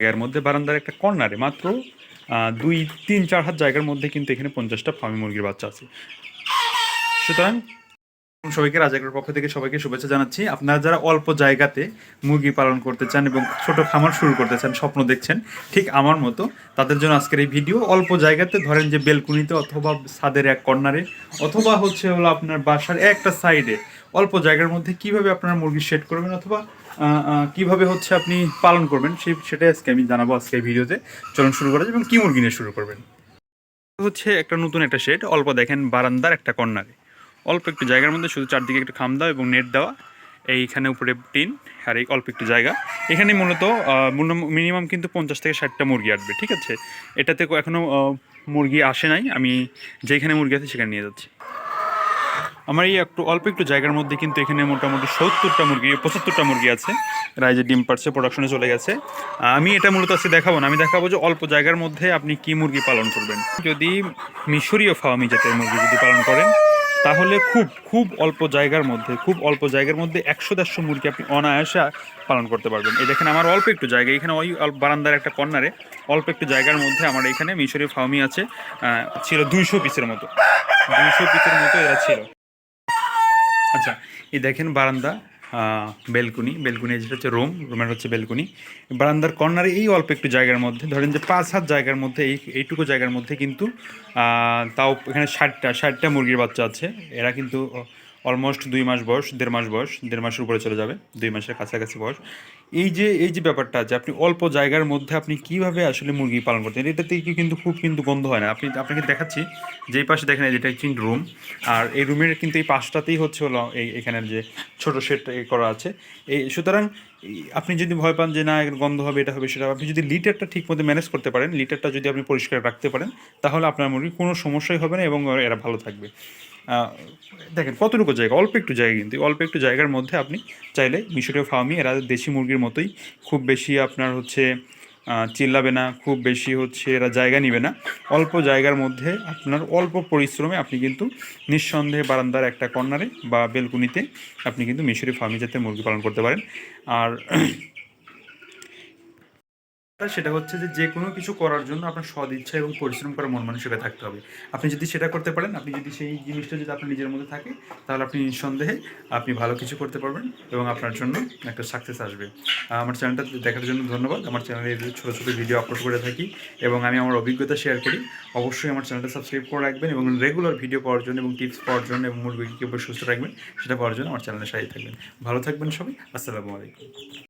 জায়গার মধ্যে, বারান্দার একটা কর্নারে মাত্র দুই, তিন, চার হাত জায়গার মধ্যে কিন্তু এখানে পঞ্চাশটা ফার্মি মুরগির বাচ্চা আছে। সুতরাং সবাইকে রাজাকের পক্ষ থেকে সবাইকে শুভেচ্ছা জানাচ্ছি। আপনারা যারা অল্প জায়গাতে মুরগি পালন করতে চান এবং ছোট খামার শুরু করতে চান, স্বপ্ন দেখছেন, ঠিক আমার মতো, তাদের জন্য আজকের এই ভিডিও, অল্প জায়গাতে ধরেন যে বেলকুনিতে অথবা ছাদের এক কর্নারে অথবা হচ্ছে হলো আপনার বাসার একটা সাইডে অল্প জায়গার মধ্যে কীভাবে আপনারা মুরগি সেট করবেন অথবা কীভাবে হচ্ছে আপনি পালন করবেন, সেই, সেটাই আজকে আমি জানাব আজকে ভিডিওতে চলুন শুরু করা যাক এবং কী মুরগি নিয়ে শুরু করবেন। হচ্ছে একটা নতুন একটা শেড অল্প দেখেন বারান্দার একটা কর্নারে। অল্প একটু জায়গার মধ্যে, শুধু চারদিকে একটু খাম দেওয়া এবং নেট দেওয়া। এইখানে উপরে টিন, আর এই অল্প একটু জায়গা। এখানে মূলত মিনিমাম কিন্তু পঞ্চাশ থেকে ষাটটা মুরগি আসবে, ঠিক আছে? এটাতে এখনও মুরগি আসে নাই। আমি যেখানে মুরগি আছে সেখানে নিয়ে যাচ্ছি। আমার এই একটু, অল্প একটু জায়গার মধ্যে কিন্তু এখানে মোটামুটি সত্তরটা মুরগি, পঁচাত্তরটা মুরগি আছে। রাইজে ডিম পারছে প্রোডাকশনে চলে গেছে। আমি এটা মূলত আজকে দেখাবো না। আমি দেখাবো যে অল্প জায়গার মধ্যে আপনি কি মুরগি পালন করবেন। যদি মিশরীয় ফার্মি জাতের মুরগি যদি পালন করেন, তাহলে খুব খুব অল্প জায়গার মধ্যে, খুব অল্প জায়গার মধ্যে একশো দেড়শো মুরগি আপনি অনায়াসে পালন করতে পারবেন। এই দেখেন আমার অল্প একটু জায়গা। এখানে ওই বারান্দার একটা কর্নারে অল্প একটু জায়গার মধ্যে আমার এখানে মিশরীয় ফার্মি আছে। ছিল দুইশো পিসের মতো। দুইশো পিসের মতো এরা ছিল। আচ্ছা এই দেখেন বারান্দা বেলকুনি। বেলকুনি যেটা হচ্ছে রুম, রুমের হচ্ছে বেলকুনি। বারান্দার কর্নারে এই অল্প একটু জায়গার মধ্যে, ধরেন যে পাঁচ হাত জায়গার মধ্যে এই, এইটুকু জায়গার মধ্যে কিন্তু তাও এখানে ষাটটা ষাটটা মুরগির বাচ্চা আছে। এরা কিন্তু অলমোস্ট দুই মাস বয়স, দেড় মাস বয়স, দেড় মাসের উপরে চলে যাবে, দুই মাসের কাছাকাছি বয়স। এই যে এই যে ব্যাপারটা যে আপনি অল্প জায়গার মধ্যে আপনি কীভাবে আসলে মুরগি পালন করতেন, এটাতে কি কিন্তু খুব কিন্তু গন্ধ হয় না? আপনি, আপনাকে দেখাচ্ছি যে এই পাশে দেখেন যেটা কিন্তু রুম আর এই রুমের কিন্তু এই পাশটাতেই হচ্ছে হলো এই, এখানের যে ছোট শেড করা আছে। এই, সুতরাং আপনি যদি ভয় পান যে না গন্ধ হবে, এটা হবে, সেটা আপনি যদি লিটারটা ঠিক মতো ম্যানেজ করতে পারেন লিটারটা যদি আপনি পরিষ্কার রাখতে পারেন, তাহলে আপনার মুরগি কোনো সমস্যাই হবে না এবং এরা ভালো থাকবে। দেখেন কতটুকু জায়গা, অল্প একটু জায়গা কিন্তু, অল্প একটু জায়গার মধ্যে আপনি চাইলে মিশরীয় ফার্মি এরা দেশি মুরগির মতোই। খুব বেশি আপনার হচ্ছে চিল্লাবে না, খুব বেশি হচ্ছে এরা জায়গা নিবে না। অল্প জায়গার মধ্যে আপনার অল্প পরিশ্রমে আপনি কিন্তু নিঃসন্দেহে বারান্দার একটা কর্নারে বা বেলকুনিতে আপনি কিন্তু মিশরি ফার্মি জাতের মুরগি পালন করতে পারেন। আর সেটা হচ্ছে যে যে কোনো কিছু করার জন্য আপনার সদ ইচ্ছা এবং পরিশ্রম করার মন মানসিকতা থাকতে হবে। আপনি যদি সেটা করতে পারেন, আপনি যদি সেই জিনিসটা যদি আপনার নিজের মধ্যে থাকে, তাহলে আপনি নিঃসন্দেহে আপনি ভালো কিছু করতে পারবেন এবং আপনার জন্য একটা সাকসেস আসবে। আমার চ্যানেলটা দেখার জন্য ধন্যবাদ। আমার চ্যানেলে ছোটো ছোটো ভিডিও আপলোড করে থাকি এবং আমি আমার অভিজ্ঞতা শেয়ার করি। অবশ্যই আমার চ্যানেলটা সাবস্ক্রাইব করে রাখবেন এবং রেগুলার ভিডিও পাওয়ার জন্য এবং টিপস পাওয়ার জন্য এবং মুরগিকে সুস্থ রাখবেন, সেটা পাওয়ার জন্য আমার চ্যানেলের সাথে থাকবেন। ভালো থাকবেন সবাই। আসসালামু আলাইকুম।